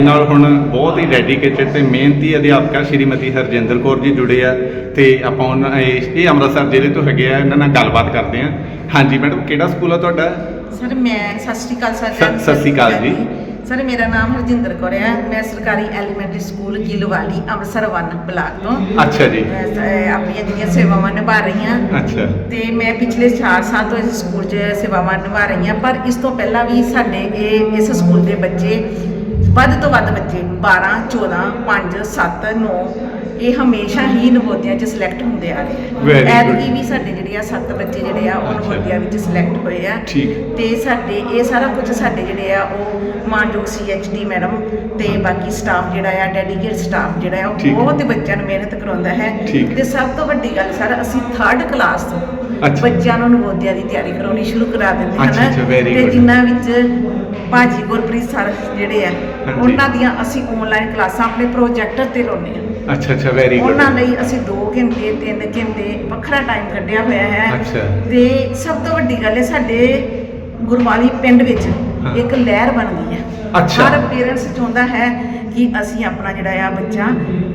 ਨਾਲ ਹੁਣ ਬਹੁਤ ਹੀ ਡੈਡੀਕੇਟਿਡ ਤੇ ਮਿਹਨਤੀ ਅਧਿਆਪਕਾ ਸ਼੍ਰੀਮਤੀ ਹਰਜਿੰਦਰ ਕੌਰ ਜੀ ਜੁੜੇ ਆ ਤੇ ਆਪਾਂ ਉਹਨਾਂ ਇਹ ਅੰਮ੍ਰਿਤਸਰ ਜ਼ਿਲ੍ਹੇ ਤੋਂ ਹੈਗੇ ਆ ਇਹਨਾਂ ਨਾਲ ਗੱਲਬਾਤ ਕਰਦੇ ਆ। ਹਾਂਜੀ ਮੈਡਮ ਕਿਹੜਾ ਸਕੂਲ ਆ ਤੁਹਾਡਾ? ਸਰ ਮੈਂ ਸਤਿ ਸ਼੍ਰੀ ਅਕਾਲ ਸਰ। ਸਤਿ- ਸ਼੍ਰੀ ਅਕਾਲ ਜੀ। ਸਰ ਮੇਰਾ ਨਾਮ ਹਰਜਿੰਦਰ ਕੌਰ ਹੈ ਮੈਂ ਸਰਕਾਰੀ elementary school Gillwali Amritsar one block ਤੋਂ। ਅੱਛਾ ਜੀ। ਆਪਣੀਆਂ ਜਿਹੜੀਆਂ ਸੇਵਾਵਾਂ ਨਿਭਾ ਰਹੀ ਹਾਂ। ਅੱਛਾ। ਤੇ ਮੈਂ ਪਿਛਲੇ 4 ਸਾਲ ਤੋਂ ਇਸ ਸਕੂਲ 'ਚ ਸੇਵਾਵਾਂ ਨਿਭਾ ਰਹੀ ਹਾਂ। ਪਰ ਇਸ ਤੋਂ ਪਹਿਲਾਂ ਵੀ ਸਾਡੇ ਇਹ ਇਸ ਸਕੂਲ ਦੇ ਬੱਚੇ ਵੱਧ ਤੋਂ ਵੱਧ ਬੱਚੇ 12 14 5 7 9 ਇਹ ਹਮੇਸ਼ਾ ਹੀ ਨਵੋਦਿਆ 'ਚ ਸਿਲੈਕਟ ਹੁੰਦੇ ਆ ਰਹੇ ਆ. ਐਤਕੀ ਵੀ ਸਾਡੇ ਜਿਹੜੇ ਆ ਸੱਤ ਬੱਚੇ ਜਿਹੜੇ ਆ ਉਹ। ਨਵੋਦਿਆ ਵਿੱਚ ਸਿਲੈਕਟ ਹੋਏ ਆ ਤੇ ਸਾਡੇ ਇਹ ਸਾਰਾ ਕੁਝ ਸਾਡੇ ਜਿਹੜੇ ਆ ਉਹ ਮਾਨਯੋਗ ਸੀਐਚਡੀ ਮੈਡਮ ਤੇ ਬਾਕੀ ਸਟਾਫ ਜਿਹੜਾ ਆ ਡੈਡੀਕੇਟ ਸਟਾਫ ਜਿਹੜਾ ਆ ਉਹ। ਬਹੁਤ ਬੱਚਿਆਂ ਨੂੰ ਮਿਹਨਤ ਕਰਾਉਂਦਾ ਹੈ। ਤੇ ਸਭ ਤੋਂ ਵੱਡੀ ਗੱਲ ਸਰ ਅਸੀਂ 3rd ਕਲਾਸ ਤੋਂ ਅੱਛਾ। ਬੱਚਿਆਂ ਨੂੰ ਨਵੋਦਿਆ ਦੀ ਤਿਆਰੀ ਕਰਾਉਣੀ ਸ਼ੁਰੂ ਕਰਾ ਦਿੰਦੇ ਅੱਛਾ, ਅੱਛਾ, very ਤੇ good. ਜਿਨ੍ਹਾਂ ਵਿੱਚ ਭਾਜੀ ਗੁਰਪ੍ਰੀਤ ਸਰ ਜਿਹੜੇ ਆ ਹਾਂਜੀ। ਉਹਨਾਂ ਦੀਆਂ ਅਸੀਂ ਆਨਲਾਈਨ ਕਲਾਸਾਂ ਆਪਣੇ ਪ੍ਰੋਜੈਕਟਰ ਤੇ ਲਾਉਂਦੇ ਆ ਅੱਛਾ ਅੱਛਾ ਵੈਰੀ ਗੁੱਡ ਉਹਨਾਂ ਲਈ ਅਸੀਂ 2 ਘੰਟੇ 3 ਘੰਟੇ ਵੱਖਰਾ ਟਾਈਮ ਕੱਢਿਆ ਹੋਇਆ ਹੈ ਅੱਛਾ। ਤੇ ਸਭ ਤੋਂ ਵੱਡੀ ਗੱਲ ਹੈ ਸਾਡੇ ਗੁਰਵਾਲੀ ਪਿੰਡ ਵਿੱਚ ਹਾਂ। ਇੱਕ ਲਹਿਰ ਬਣ ਗਈ ਹੈ ਅੱਛਾ। ਹਰ ਪੇਰੈਂਟਸ ਚਾਹੁੰਦਾ ਹੈ ਕਿ ਅਸੀਂ ਆਪਣਾ ਜਿਹੜਾ ਆ ਬੱਚਾ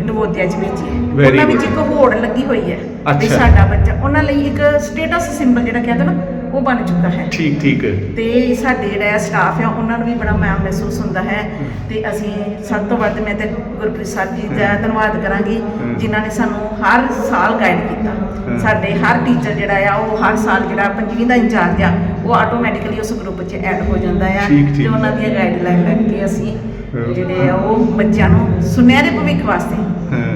ਨਵੋਦਿਆ ਚ ਭੇਜੀਏ Very ਉਹਨਾਂ ਵਿੱਚ good. ਇੱਕ ਹੋੜ ਲੱਗੀ ਹੋਈ ਹੈ ਵੀ ਅੱਛਾ। ਸਾਡਾ ਬੱਚਾ ਉਹਨਾਂ ਲਈ ਇੱਕ ਸਟੇਟਸ ਸਿੰਬਲ ਜਿਹੜਾ ਕਹਿੰਦੇ ਨਾ ਉਹ ਬਣ ਚੁੱਕਾ ਹੈ ਠੀਕ ਠੀਕ ਤੇ ਸਾਡੇ ਜਿਹੜਾ ਸਟਾਫ ਆ ਉਹਨਾਂ ਨੂੰ ਵੀ ਬੜਾ ਮਾਣ ਮਹਿਸੂਸ ਹੁੰਦਾ ਹੈ ਤੇ ਅਸੀਂ ਸਭ ਤੋਂ ਵੱਧ ਮੈਂ ਤੇ ਗੁਰਪ੍ਰੀਤ ਸਾਹਿਬ ਜੀ ਦਾ ਧੰਨਵਾਦ ਕਰਾਂਗੀ। ਜਿਨ੍ਹਾਂ ਨੇ ਸਾਨੂੰ ਹਰ ਸਾਲ ਗਾਈਡ ਕੀਤਾ। ਸਾਡੇ ਹਰ ਟੀਚਰ ਜਿਹੜਾ ਆ ਉਹ ਹਰ ਸਾਲ ਜਿਹੜਾ ਪੰਜਵੀਂ ਦਾ ਇੰਚਾਰਜ ਆ ਉਹ ਆਟੋਮੈਟਿਕਲੀ ਉਸ ਗਰੁੱਪ 'ਚ ਐਡ ਹੋ ਜਾਂਦਾ ਆ ਠੀਕ, ਠੀਕ। ਤੇ ਉਹਨਾਂ ਦੀਆਂ ਗਾਈਡਲਾਈਨ ਕੇ ਅਸੀਂ। ਜਿਹੜੇ ਆ ਉਹ ਬੱਚਿਆਂ ਨੂੰ ਸੁਨਹਿਰੇ ਭਵਿੱਖ ਵਾਸਤੇ।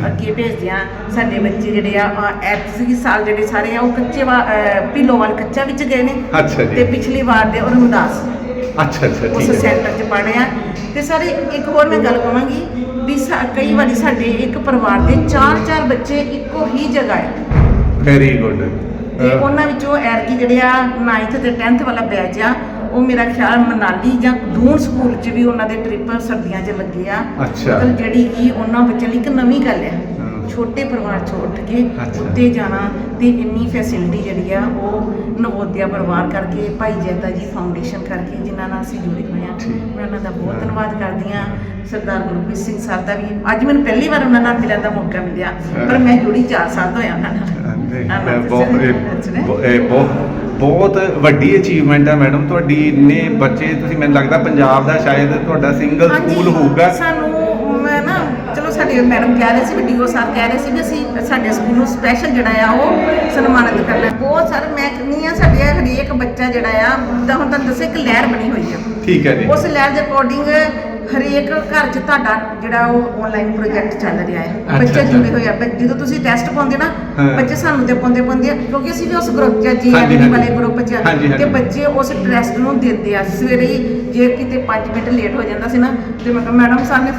ਅੱਗੇ ਭੇਜਦੇ ਆ ਸਾਡੇ ਬੱਚੇ ਜਿਹੜੇ ਆ ਐਤਕੀ ਸਾਲ ਜਿਹੜੇ ਸਾਰੇ ਆ ਉਹ ਕੱਚੇ ਪਿਲੋਵਾਲ ਕੱਚਾ ਵਿੱਚ ਗਏ ਨੇ। ਅੱਛਾ ਤੇ ਪਿਛਲੀ ਵਾਰ ਦੇ ਉਹ ਰਮਦਾਸ ਅੱਛਾ ਅੱਛਾ ਉਸ ਠੀਕ ਹੈ। ਸੈਂਟਰ 'ਚ ਪੜ੍ਹੇ ਆ। ਤੇ ਸਾਰੇ ਇੱਕ ਹੋਰ ਮੈਂ ਗੱਲ ਕਵਾਂਗੀ ਵੀ ਸਾ- ਕਈ ਵਾਰੀ ਸਾਡੇ ਇੱਕ ਪਰਿਵਾਰ ਦੇ ਚਾਰ ਚਾਰ ਬੱਚੇ ਇੱਕੋ ਹੀ ਜਗ੍ਹਾ ਹੈ ਵੈਰੀ ਗੁੱਡ ਤੇ ਉਹਨਾਂ ਵਿੱਚੋਂ ਐਰਕੀ ਜਿਹੜੇ ਆ 9th ਤੇ 10th ਵਾਲਾ ਬੈਚ ਆ ਉਹ ਮੇਰਾ ਖਿਆਲ ਮਨਾਲੀ ਜਾਂ ਦੂਨ ਸਕੂਲ 'ਚ ਵੀ ਉਹਨਾਂ ਦੇ ਟ੍ਰਿਪ ਸਰਦੀਆਂ 'ਚ ਲੱਗੇ ਆ ਅੱਛਾ। ਮਤਲਬ ਜਿਹੜੀ ਕਿ ਉਹਨਾਂ ਬੱਚਿਆਂ ਲਈ ਇੱਕ ਨਵੀਂ ਗੱਲ ਹਾਂ। ਛੋਟੇ ਪਰਿਵਾਰ 'ਚ ਉੱਠ ਕੇ। ਉੱਤੇ ਜਾਣਾ ਤੇ ਇੰਨੀ ਫੈਸਿਲਿਟੀ ਜਿਹੜੀ ਆ ਉਹ ਨਵੋਦਿਆ ਪਰਿਵਾਰ ਕਰਕੇ ਭਾਈ ਜੈਤਾ ਜੀ ਫਾਊਂਡੇਸ਼ਨ ਕਰਕੇ ਜਿਨ੍ਹਾਂ ਨਾਲ ਅਸੀਂ ਜੁੜੇ ਹੋਏ ਆ। ਮੈਂ ਉਹਨਾਂ ਦਾ ਬਹੁਤ ਧੰਨਵਾਦ ਕਰਦੀ ਆ ਸਰਦਾਰ ਗੁਰਪ੍ਰੀਤ ਸਿੰਘ ਸਰ ਦਾ ਵੀ। ਅੱਜ ਮੈਨੂੰ ਪਹਿਲੀ ਵਾਰ ਉਹਨਾਂ ਨਾਲ ਮਿਲਣ ਦਾ ਮੌਕਾ ਮਿਲਿਆ ਪਰ ਮੈਂ ਜੁੜੀ 4 ਸਾਲ ਤੋਂ ਆ ਉਹਨਾਂ ਨਾਲ। ਬਹੁਤ ਵੱਡੀ ਅਚੀਵਮੈਂਟ ਹੈ ਮੈਡਮ। ਤੁਹਾਡੀ ਇੰਨੇ ਬੱਚੇ ਤੁਸੀਂ ਮੈਨੂੰ ਲੱਗਦਾ ਪੰਜਾਬ ਦਾ ਸ਼ਾਇਦ ਤੁਹਾਡਾ ਸਿੰਗਲ ਸਕੂਲ ਹੋਊਗਾ। ਸਾਨੂੰ ਸਾਡੇ ਮੈਡਮ ਕਹਿ ਰਹੇ ਸੀ ਵੀ ਡੀਓ ਸਰ ਕਹਿ ਰਹੇ ਸੀ ਵੀ ਅਸੀਂ ਸਾਡੇ ਸਕੂਲ ਨੂੰ ਸਪੈਸ਼ਲ ਜਿਹੜਾ ਆ ਉਹ ਸਨਮਾਨਿਤ ਕਰਨਾ। ਬਹੁਤ ਸਾਰੇ ਮੈਂ ਕਹਿੰਦੀ ਆ ਸਾਡੇ ਹਰੇਕ ਬੱਚਾ ਜਿਹੜਾ ਆ ਜਿੱਦਾਂ ਹੁਣ ਤੁਹਾਨੂੰ ਦੱਸਿਆ ਇੱਕ ਲਹਿਰ ਬਣੀ ਹੋਈ ਆ ਠੀਕ ਹੈ ਜੀ ਉਸ ਲਹਿਰ ਦੇ ਅਕੋਰਡਿੰਗ ਹਰੇਕ ਘਰ 'ਚ ਤੁਹਾਡਾ ਜਿਹੜਾ ਉਹ ਆਨਲਾਈਨ ਪ੍ਰੋਜੈਕਟ ਚੱਲ ਰਿਹਾ ਹੈ ਬੱਚੇ। ਜੁੜੇ ਹੋਏ ਆ ਬ- ਜਦੋਂ ਤੁਸੀਂ ਟੈਸਟ ਪਾਉਂਦੇ ਨਾ। ਬੱਚੇ ਸਾਨੂੰ ਤੇ ਪਾਉਂਦੇ ਪਾਉਂਦੇ ਆ, ਕਿਉਂਕਿ ਅਸੀਂ ਵੀ ਉਸ ਗਰੁੱਪ 'ਚ ਜੀ ਹਾਂਜੀ, ਐਮ ਹਾਂਜੀ। ਵਾਲੇ ਗਰੁੱਪ 'ਚ ਆ। ਹਾਂਜੀ, ਹਾਂਜੀ। ਤੇ ਬੱਚੇ ਉਸ ਟੈਸਟ ਨੂੰ ਦਿੰਦੇ ਆ ਸਵੇਰੇ ਹੀ ਜੇ ਕਿਤੇ 5 ਮਿੰਟ ਲੇਟ ਹੋ ਜਾਂਦਾ ਸੀ ਨਾ ਤੇ ਮੈਂ ਕਿਹਾ ਮੈਡਮ ਸਰ ਨੇ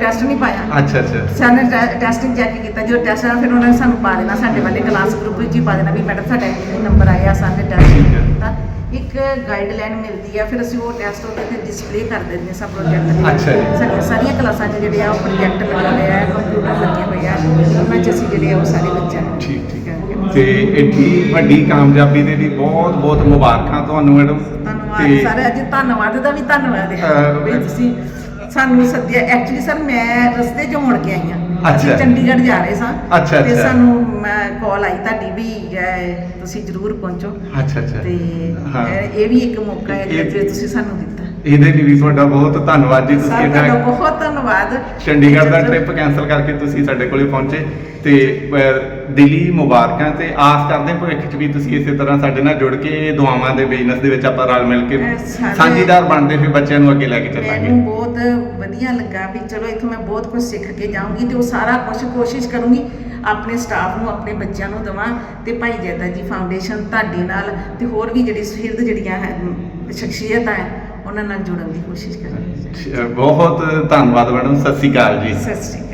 ਟੈਸਟ ਨਹੀਂ ਪਾਇਆ। ਅੱਛਾ ਅੱਛਾ। ਸਰ ਨੇ ਟੈਸਟਿੰਗ ਚੈੱਕ ਕੀਤਾ। ਜਦੋਂ ਟੈਸਟ ਆ ਫਿਰ ਉਹਨਾਂ ਨੇ ਸਾਨੂੰ ਪਾ ਦੇਣਾ ਸਾਡੇ ਵਾਲੇ। ਕਲਾਸ ਗਰੁੱਪ ਵਿੱਚ ਹੀ ਪਾ ਦੇਣਾ ਵੀ ਮੈਡਮ ਸਾਡਾ ਨੰਬਰ ਆਇਆ ਸਰ ਨੇ ਟੈਸਟ। ਕੀਤਾ। ਇੱਕ ਗਾਈਡਲਾਈਨ ਮਿਲਦੀ ਆ ਫਿਰ ਅਸੀਂ ਉਹ ਟੈਸਟ ਉਹਦੇ ਤੇ ਡਿਸਪਲੇ ਕਰ ਦਿੰਦੇ ਹਾਂ ਸਭ ਪ੍ਰੋਜੈਕਟ ਅੱਛਾ ਜੀ। ਸਾਡੀਆਂ ਸਾਰੀਆਂ ਕਲਾਸਾਂ 'ਚ ਜਿਹੜੇ ਆ ਉਹ ਪ੍ਰੋਜੈਕਟ ਲੱਗੇ ਹੋਏ ਆ ਕੰਪਿਊਟਰ ਲੱਗੇ ਹੋਏ ਆ ਉਹਨਾਂ 'ਚ ਅਸੀਂ ਜਿਹੜੇ ਆ ਉਹ ਸਾਰੇ ਬੱਚਿਆਂ ਨੂੰ ਠੀਕ, ਠੀਕ। ਤੇ ਏਡੀ ਵੱਡੀ ਕਾਮਯਾਬੀ ਦੇ ਲਈ ਬਹੁਤ ਬਹੁਤ ਮੁਬਾਰਕਾਂ ਤੁਹਾਨੂੰ ਮੈਡਮ। ਧੰਨਵਾਦ ਸਰ ਅੱਜ ਧੰਨਵਾਦ ਦਾ ਵੀ ਧੰਨਵਾਦ ਹੈ। ਅਹ, ਵੀ ਤੁਸੀਂ ਸਾਨੂੰ ਸੱਦਿਆ। ਐਕਚੁਅਲੀ ਸਰ ਮੈਂ ਰਸਤੇ 'ਚੋਂ ਮੁੜ ਕੇ ਆਈ ਹਾਂ। ਅਸੀਂ ਅੱਛਾ। ਚੰਡੀਗੜ੍ਹ ਜਾ ਰਹੇ ਸਾਂ। ਅੱਛਾ, ਤੇ ਅੱਛਾ। ਸਾਨੂੰ ਕਾਲ ਆਈ ਤੁਹਾਡੀ ਵੀ ਅਹ, ਤੁਸੀਂ ਜ਼ਰੂਰ ਪਹੁੰਚੋ। ਅੱਛਾ ਅੱਛਾ। ਤੇ ਹਾਂ। ਅਹ, ਇਹ ਵੀ ਇੱਕ ਮੌਕਾ ਹੈ ਇਹ- ਜੇ ਤੁਸੀਂ ਸਾਨੂੰ ਦਿੱਤਾ। ਇਹਦੇ ਲਈ ਵੀ ਤੁਹਾਡਾ ਬਹੁਤ ਧੰਨਵਾਦ ਜੀ ਤੁਸੀਂ ਸਰ ਤੁਹਾਡਾ ਇੰਨਾ ਬਹੁਤ ਧੰਨਵਾਦ। ਚੰਡੀਗੜ੍ਹ ਦਾ ਟ੍ਰਿਪ ਕੈਨਸਲ ਕਰਕੇ ਤੁਸੀਂ ਸਾਡੇ ਕੋਲੇ ਪਹੁੰਚੇ ਤੇ ਅਹ, ਦਿਲੀ ਮੁਬਾਰਕਾਂ ਤੇ ਆਸ ਕਰਦੇ ਹਾਂ ਭਵਿੱਖ 'ਚ ਵੀ ਤੁਸੀਂ ਇਸੇ ਤਰ੍ਹਾਂ ਸਾਡੇ ਨਾਲ ਜੁੜ ਕੇ ਦੁਆਵਾਂ ਦੇ ਬਿਜ਼ਨਸ ਦੇ ਵਿੱਚ ਆਪਾਂ ਰਲ ਮਿਲ ਕੇ ਅਹ, ਸਾਡੇ- ਸਾਂਝੀਦਾਰ ਬਣਦੇ ਹੋਏ ਬੱਚਿਆਂ ਨੂੰ ਅੱਗੇ ਲੈ ਕੇ ਚੱਲਾਂਗੇ। ਮੈਨੂੰ ਬਹੁਤ ਵਧੀਆ ਲੱਗਾ ਵੀ ਚਲੋ ਇੱਥੋਂ ਮੈਂ ਬਹੁਤ ਕੁਝ ਸਿੱਖ ਕੇ ਜਾਊਂਗੀ ਤੇ ਉਹ ਸਾਰਾ ਕੁਝ ਕੋਸ਼ਿਸ਼ ਕਰੂੰਗੀ ਆਪਣੇ ਸਟਾਫ ਨੂੰ ਆਪਣੇ ਬੱਚਿਆਂ ਨੂੰ ਦਵਾਂ ਤੇ ਭਾਈ ਜੈਦਾ ਜੀ ਫਾਊਂਡੇਸ਼ਨ ਤੁਹਾਡੇ ਨਾਲ ਤੇ ਹੋਰ ਵੀ ਜਿਹੜੀ ਸੁਹਿਰਦ ਜਿਹੜੀਆਂ ਹੈ ਸ਼ਖਸੀਅਤਾਂ ਹੈ ਉਹਨਾਂ ਨਾਲ ਜੁੜਨ ਦੀ ਕੋਸ਼ਿਸ਼ ਕਰਾਂਗੀ। ਬਹੁਤ ਧੰਨਵਾਦ ਮੈਡਮ ਸਤਿ ਸ਼੍ਰੀ ਅਕਾਲ ਜੀ। ਸਤਿ ਸ਼੍ਰੀ ਅਕਾਲ।